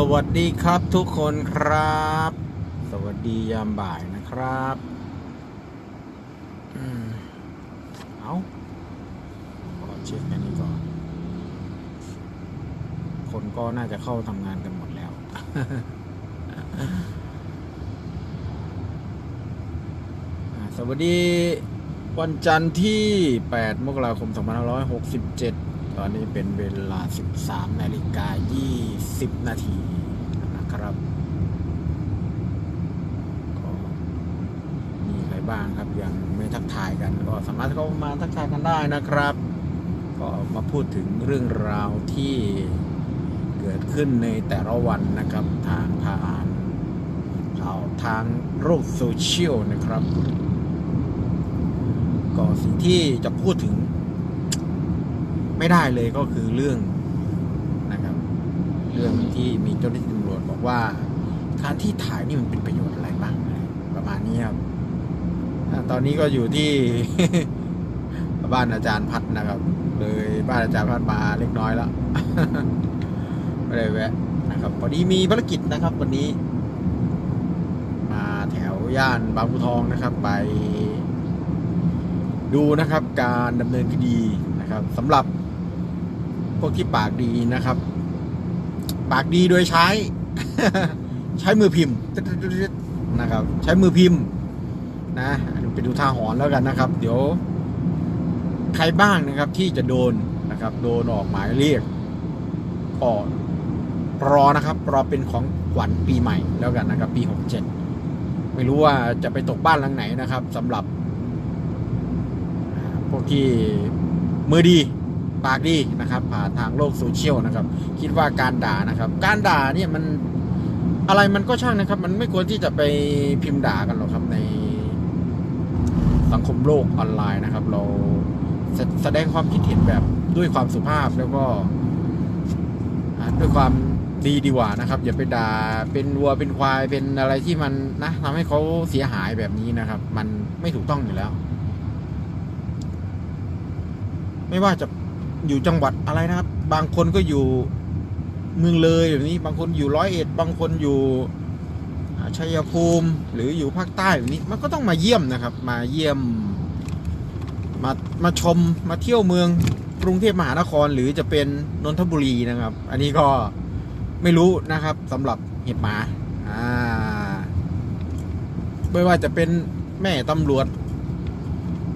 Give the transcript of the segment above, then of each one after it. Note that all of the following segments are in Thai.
สวัสดีครับทุกคนครับ สวัสดียามบ่ายนะครับอเอาขอเช็คอันนี้ก่อน คนก็น่าจะเข้าทำงานกันหมดแล้ว สวัสดีวันจันทร์ที่ 8 มกราคม 2567 ตอนนี้เป็นเวลา 13นาฬิกา 20 นาทีนะครับก็มีใครบ้างครับยังไม่ทักทายกัน ก็สามารถเข้ามาทักทายกันได้นะครับ ก็มาพูดถึงเรื่องราวที่เกิดขึ้นในแต่ละวันนะครับทางทางข่าวทางโลกโซเชียลนะครับ ก็สิ่งที่จะพูดถึง ไม่ได้เลยก็คือเรื่องนะครับ เรื่องที่มีเจ้าหน้าที่ตำรวจบอกว่าการที่ถ่ายนี่มันเป็นประโยชน์อะไรบ้างประมาณนี้ครับตอนนี้ก็อยู่ที่บ้านอาจารย์พัดนะครับ เลยบ้านอาจารย์พัดมาเล็กน้อยแล้วไม่ได้แวะนะครับพอดีมีภารกิจนะครับ วันนี้ มาแถวย่านบางบัวทองนะครับ ไป ดูนะครับ การดำเนินคดีนะครับสำหรับ พวกที่ปากดีนะครับ ปากดีโดยใช้ ใช้มือพิมพ์นะครับ ใช้มือพิมพ์ นะไปดูท่าหอนแล้วกันนะครับ เดี๋ยว ใครบ้างนะครับที่จะโดนนะครับ โดนออกหมายเรียกก็รอนะครับรอเป็นของขวัญปีใหม่แล้วกันนะครับ ปีหกเจ็ดไม่รู้ว่าจะไปตกบ้านหลังไหนนะครับสำหรับ พวกที่มือดี ปากดีนะครับ ผ่านทางโลกโซเชียลนะครับ คิดว่าการด่านะครับ การด่าเนี่ยมันอะไรมันก็ช่างนะครับ มันไม่ควรที่จะไปพิมพ์ด่ากันหรอกครับในสังคมโลกออนไลน์นะครับ เราแสแสดงความคิดเห็นแบบด้วยความสุภาพแล้วก็ด้วยความดีดีกว่านะครับ อย่าไปด่าเป็นวัวเป็นควายเป็นอะไรที่มันนะทำให้เขาเสียหายแบบนี้นะครับ มันไม่ถูกต้องอยู่แล้ว ไม่ว่าจะ อยู่จังหวัดอะไรนะครับ บางคนก็อยู่เมืองเลยแบบนี้ บางคนอยู่ร้อยเอ็ด บางคนอยู่อ่าชัยภูมิหรืออยู่ภาคใต้แบบนี้มันก็ต้องมาเยี่ยมนะครับ มาเยี่ยมมามาชมมาเที่ยวเมืองกรุงเทพมหานครหรือจะเป็นนนทบุรีนะครับ อันนี้ก็ไม่รู้นะครับสำหรับเห็บหมาอ่าไม่ว่าจะเป็นแม่ตำรวจ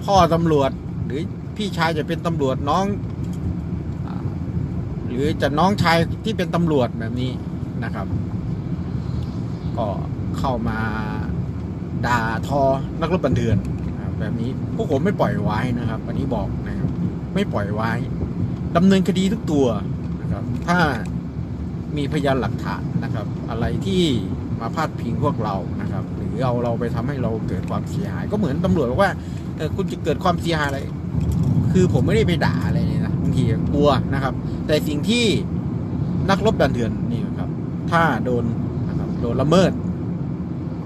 พ่อตำรวจหรือพี่ชายจะเป็นตำรวจน้อง หรือจะน้องชายที่เป็นตำรวจแบบนี้นะครับ ก็เข้ามาด่าทอนักรบบันเทือนแบบนี้พวกผมไม่ปล่อยไว้นะครับ อันนี้บอกนะครับ ไม่ปล่อยไว้ดำเนินคดีทุกตัวนะครับ ถ้ามีพยานหลักฐานนะครับ อะไรที่มาพาดพิงพวกเรานะครับ หรือเอาเราไปทำให้เราเกิดความเสียหาย ก็เหมือนตำรวจบอกว่าเออคุณจะเกิดความเสียหายอะไร คือผมไม่ได้ไปด่าอะไร ทีกลัวนะครับ แต่สิ่งที่นักรบดันเถื่อนนี่ครับ ถ้าโดนนะครับโดนละเมิด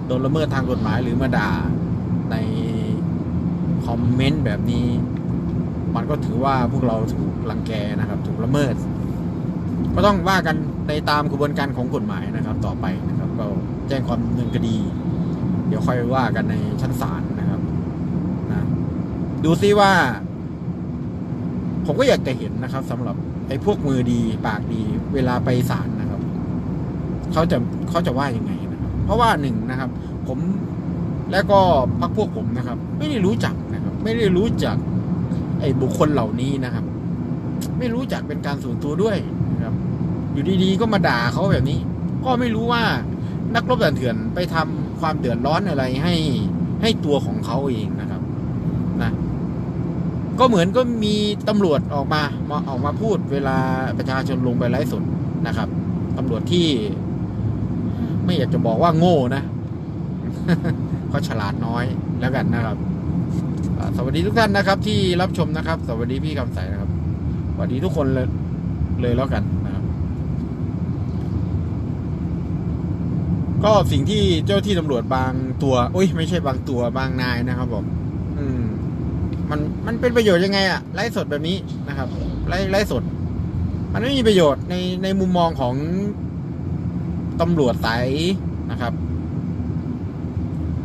โดนละเมิดทางกฎหมายหรือมาด่าในคอมเมนต์แบบนี้ มันก็ถือว่าพวกเราถูกลังแกนะครับ ถูกละเมิด ก็ต้องว่ากันในตามกระบวนการของกฎหมายนะครับ ต่อไปนะครับ ก็แจ้งความดำเนินคดี เดี๋ยวค่อยว่ากันในชั้นศาลนะครับนะดูซิว่า ผมก็อยากจะเห็นนะครับสำหรับไอ้พวกมือดีปากดี เวลาไปศาลนะครับเขาจะเขาจะว่ายังไงนะครับ เพราะว่าหนึ่งนะครับ ผมแล้วก็พักพวกผมนะครับ ไม่ได้รู้จักนะครับ ไม่ได้รู้จัก ไอ้บุคคลเหล่านี้นะครับ ไม่รู้จักเป็นการส่วนตัวด้วยนะครับ อยู่ดีๆก็มาด่าเขาแบบนี้ ก็ไม่รู้ว่านักรบด่านเถื่อนไปทำความเดือดร้อนอะไรให้ให้ตัวของเขาเองนะครับ ก็เหมือนก็มีตำรวจออกมามาออกมาพูดเวลาประชาชนลงไปไลฟ์สดนะครับตำรวจที่ไม่อยากจะบอกว่าโง่นะเขาฉลาดน้อยแล้วกันนะครับ สวัสดีทุกท่านนะครับ ที่รับชมนะครับ สวัสดีพี่คำใสนะครับ สวัสดีทุกคนเลยเลยแล้วกันนะครับ ก็สิ่งที่เจ้าที่ตำรวจบางตัวโอ้ยไม่ใช่บางตัวบางนายนะครับผม มันมันเป็นประโยชน์ยังไงอะไลฟ์สดแบบนี้นะครับไลฟ์ไลฟ์สด มันไม่มีประโยชน์ในในมุมมองของตำรวจสายนะครับ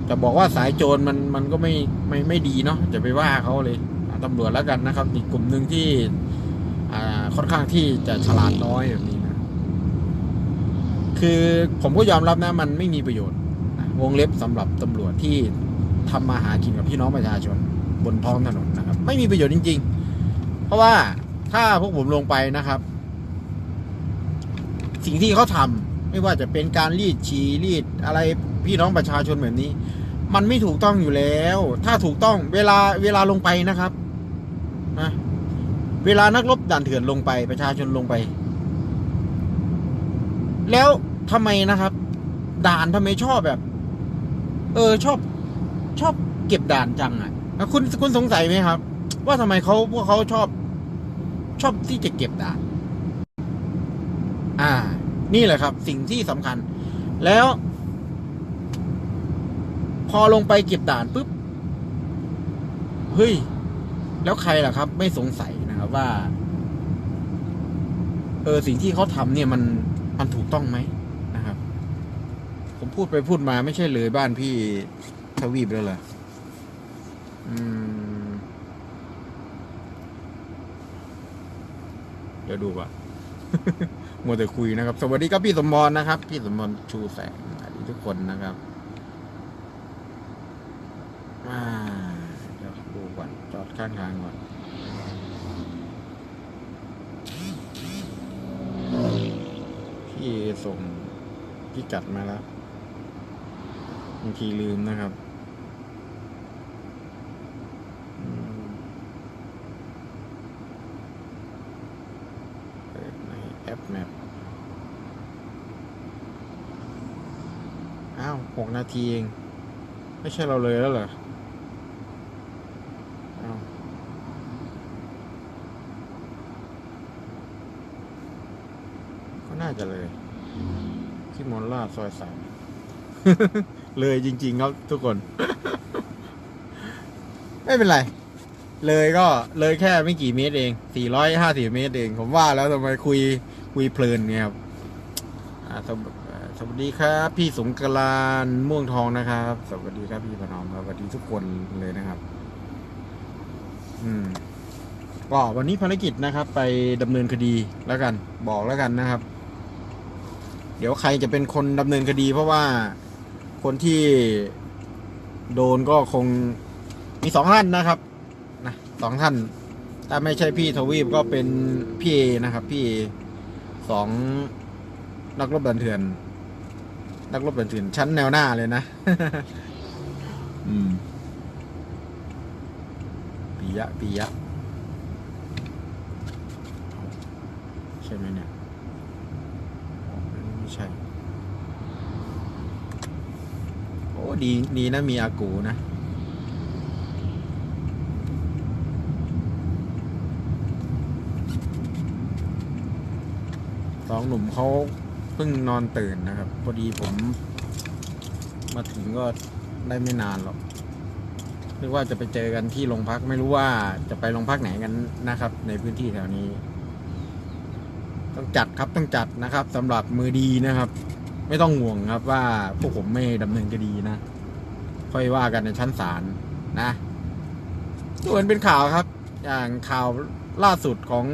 จะบอกว่าสายโจรมันมันก็ไม่ไม่ไม่ดีเนาะจะไปว่าเขาเลยตำรวจแล้วกันนะครับอีกกลุ่มหนึ่งที่อ่าค่อนข้างที่จะฉลาดน้อยแบบนี้นะ คือผมก็ยอมรับนะ มันไม่มีประโยชน์ วงเล็บสำหรับตำรวจที่ทำมาหากินกับพี่น้องประชาชน บนท้องถนนนะครับ ไม่มีประโยชน์จริง ๆ เพราะว่าถ้าพวกผมลงไปนะครับ สิ่งที่เขาทำไม่ว่าจะเป็นการรีดฉีรีดอะไรพี่น้องประชาชนแบบนี้ มันไม่ถูกต้องอยู่แล้ว ถ้าถูกต้องเวลาเวลาลงไปนะครับนะเวลานักรบด่านเถื่อนลงไปประชาชนลงไป แล้วทำไมนะครับ ด่านทำไมชอบแบบ เออชอบ ชอบเก็บด่านจังอะ แล้วคุณคุณสงสัยไหมครับ ว่าทำไมเขาพวกเขาชอบ ชอบที่จะเก็บด่านอ่า นี่แหละครับ สิ่งที่สำคัญ แล้ว พอลงไปเก็บด่านปุ๊บเฮ้ย แล้วใครล่ะครับ ไม่สงสัยนะครับว่า เออสิ่งที่เขาทำเนี่ยมันมันถูกต้องไหมนะครับ ผมพูดไปพูดมาไม่ใช่เลยบ้านพี่ทวีปแล้วเหรอ เดี๋ยวดูก่อนมัวแต่คุยนะครับ สวัสดีครับพี่สมบรนะครับ พี่สมบรชูแสงสวัสดีทุกคนนะครับอ่าเดี๋ยวดูก่อนจอดข้างทางก่อนพี่ส่งพิกัดมาแล้วบางทีลืมนะครับอืมเปิดในแอปแมป อ้าวหกนาทีเอง ไม่ใช่เราเลยแล้วเหรออ้าวก็น่าจะเลย ที่มอนล่าซอยสามเลยจริง ๆ ครับทุกคน ไม่เป็นไร เลยก็เลยแค่ไม่กี่เมตรเอง 450 เมตรเอง ผมว่าแล้วทำไมคุยคุยเพลินไงครับอ่า สวัสดีครับ พี่สงกรานต์ม่วงทองนะครับ สวัสดีครับพี่พนอมครับสวัสดีทุกคนเลยนะครับ อืมก็วันนี้ภารกิจนะครับ ไปดำเนินคดีแล้วกัน บอกแล้วกันนะครับ เดี๋ยวใครจะเป็นคนดำเนินคดี เพราะว่าคนที่โดนก็คงมีสองท่านนะครับนะสองท่าน ถ้าไม่ใช่พี่ทวีปก็เป็นพี่เอนะครับ พี่สองนักรบดันเถื่อน นักรบดันเถื่นชั้นแนวหน้าเลยนะปียะปิยะใช่ไหมเนี่ยไม่ใช่ โอ้ดีดีนะมีอากูนะสองหนุ่มเขา พิ่งนอนตื่นนะครับ พอดีผมมาถึงก็ได้ไม่นานหรอกนึกว่าจะไปเจอกันที่โรงพักไม่รู้ว่าจะไปโรงพักไหนกันนะครับ ในพื้นที่แถวนี้ ต้องจัดครับต้องจัดนะครับสำหรับมือดีนะครับ ไม่ต้องห่วงครับว่าพวกผมไม่ดำเนินคดีนะ ค่อยว่ากันในชั้นศาลนะส่วนเป็นข่าวครับ อย่างข่าวล่าสุดของ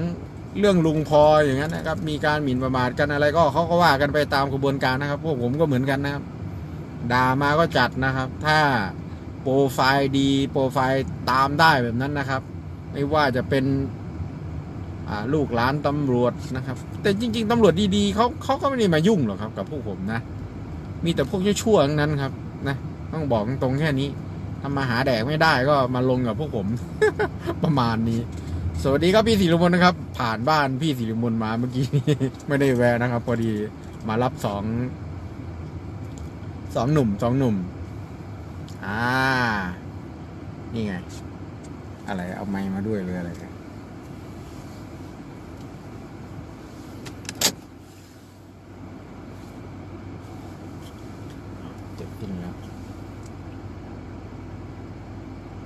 เรื่องลุงพออย่างนั้นนะครับ มีการหมิ่นประมาทกันอะไรก็เขาก็ว่ากันไปตามกระบวนการนะครับ พวกผมก็เหมือนกันนะครับ ด่ามาก็จัดนะครับ ถ้าโปรไฟล์ดี โปรไฟล์ตามได้แบบนั้นนะครับ ไม่ว่าจะเป็นลูกหลานตำรวจนะครับ แต่จริง ๆตำรวจดีๆเขาเขาก็ไม่ได้มายุ่งหรอกครับ กับพวกผมนะ มีแต่พวกชั่วๆทั้งนั้นครับนะต้องบอกตรงๆแค่นี้ทำมาหาแดกไม่ได้ก็มาลงกับพวกผม ประมาณนี้ สวัสดีครับพี่สิริมนนะครับ ผ่านบ้านพี่สิริมนมาเมื่อกี้ไม่ได้แวะนะครับ พอดีมารับสองสองหนุ่มสองหนุ่ม อ่า นี่ไง อะไรเอาไม้มาด้วยหรืออะไรเนี่ยเสร็จสิ้นแล้ว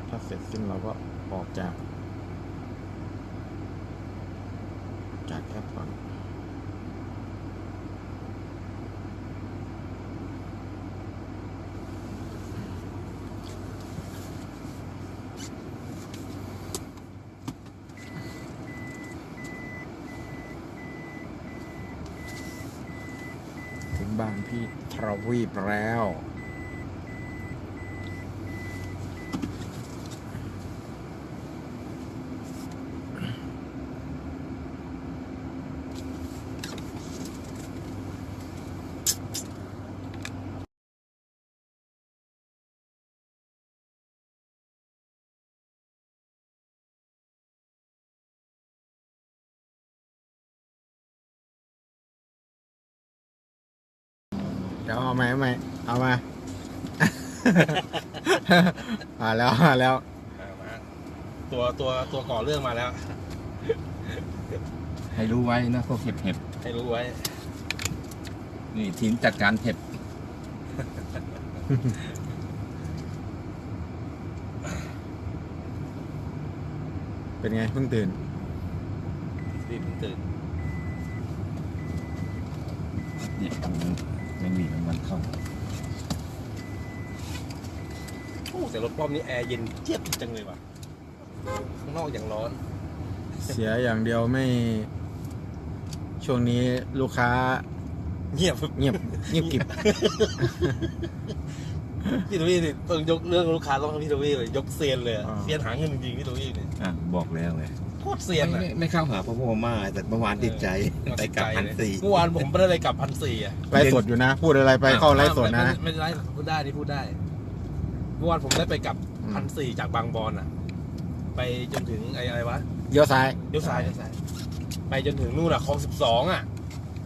ถ้าเสร็จสิ้นเราก็ออกจากันก่อถึงบ้านพี่ทรวีบแล้ว ดี๋ยวเอาไหมเอาไหมเอามา มาแล้วมาแล้วอ่ามาตัวตัวตัวก่อเรื่องมาแล้ว ให้รู้ไว้นะพวกเห็บเห็บให้รู้ไว้ นี่ทีมจัดการเห็บเป็นไงเพิ่งตื่น รีบตื่น เนี่ย แมงวีมันมันเข้าโอ้แต่รถป้อมนี้แอร์เย็นเจี๊ยบจังเลยว่ะข้างนอกอย่างร้อน เสียอย่างเดียวไม่ ช่วงนี้ลูกค้าเงียบเงียบเงียบกริบพี่ทวีนี่ต้องยกเรื่องลูกค้าต้องให้พี่ทวีเลยยกเซียนเลยอะอ่าเซียนหาเงินจริงๆพี่ทวีเนี่ยอะบอกแล้วไง โคตรเซียนไม่อะไม่ไม่เข้าหาพ่อพ่อมาแต่เมื่อวานติดใจไปกลับพันสี่เมื่อวานผมไม่ได้ไปกลับพันสี่อะไลฟ์สดอยู่นะ พูดอะไรไปเข้าไลฟ์สดนะ ไม่ไม่ไม่ได้พูดได้นี่พูดได้ เมื่อวานผมได้ไปกลับอืมพันสี่จากบางบอนอะไปจนถึงไอ้อะไรวะเลี้ยวซ้ายเลี้ยวซ้ายเลี้ยวซ้าย ไปจนถึงนู่นอะคลองสิบสองอะ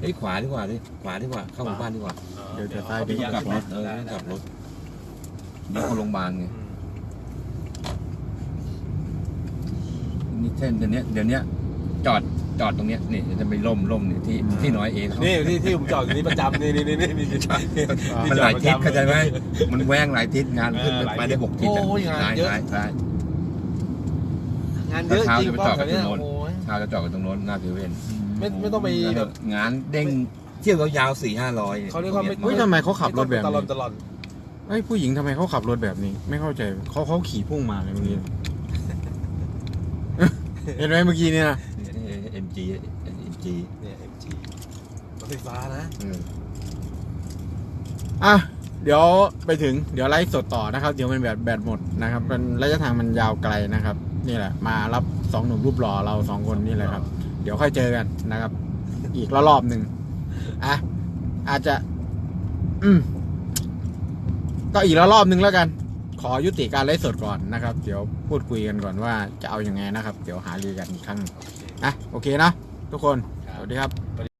เฮ้ยขวาดีกว่าดิขวาดีกว่าเข้าหมู่บ้านดีกว่าเดี๋ยวจะซ้ายเอาไปดียัดกลับรถเออได้ได้กลับรถเดี๋ยวเข้าโรงพยาบาลไง อืม นี่เส้นเดี๋ยวนี้เดี๋ยวนี้จอดจอดตรงเนี้ยนี่จะไปล่มล่มนี่ที่ที่น้อยเองเขานี่ที่ที่ผมจอดอยู่นี่ประจำนี่นี่นี่นี่นี่นี่นี่มันหลายทิศเข้าใจไหมมันแหวงหลายทิศงานขึ้นเออหลายไปได้หกทิศโอ้ยงานซ้ายเยอะซ้ายซ้ายงานเยอะจริงเช้าจะไปจอดกับป้อมแถวเนี้ยถนนโอ้ยเช้าจะจอดกันตรงโน้นหน้าเซเว่นไม่ไม่ต้องไปแบบ งานเด้งเที่ยวยาวสี่ห้าร้อยเขาเรียกว่าไม่ เฮ้ยทำไมเขาขับรถแบบตลอนี้ดตลอดเฮ้ยผู้หญิงทำไมเขาขับรถแบบนี้ ไม่เข้าใจเขาเขาขี่พุ่งมาเลยเมื่อกี้ เห็นไหมเมื่อกี้เนี่ยนะเอ็มจีเอ็มจีเนี่ย MG รถไฟฟ้านะอะเดี๋ยวไปถึงเดี๋ยวไลฟ์สดต่อนะครับ เดี๋ยวมันแบตแบตหมดนะครับเป็นระยะทางมันยาวไกลนะครับ นี่แหละ มารับสองหนุ่มรูปหล่อเราสองคนนี่แหละครับ เดี๋ยวค่อยเจอกันนะครับ อีกรอบหนึ่งอะอาจจะ อืมก็อีกรอบหนึ่งแล้วกัน ขอยุติการไลฟ์สดก่อนนะครับ เดี๋ยวพูดคุยกันก่อนว่าจะเอาอยัางไงนะครับ เดี๋ยวหารือกันอีกครั้งหนึ่งอะโอเคนะทุกคน สวัสดีครับ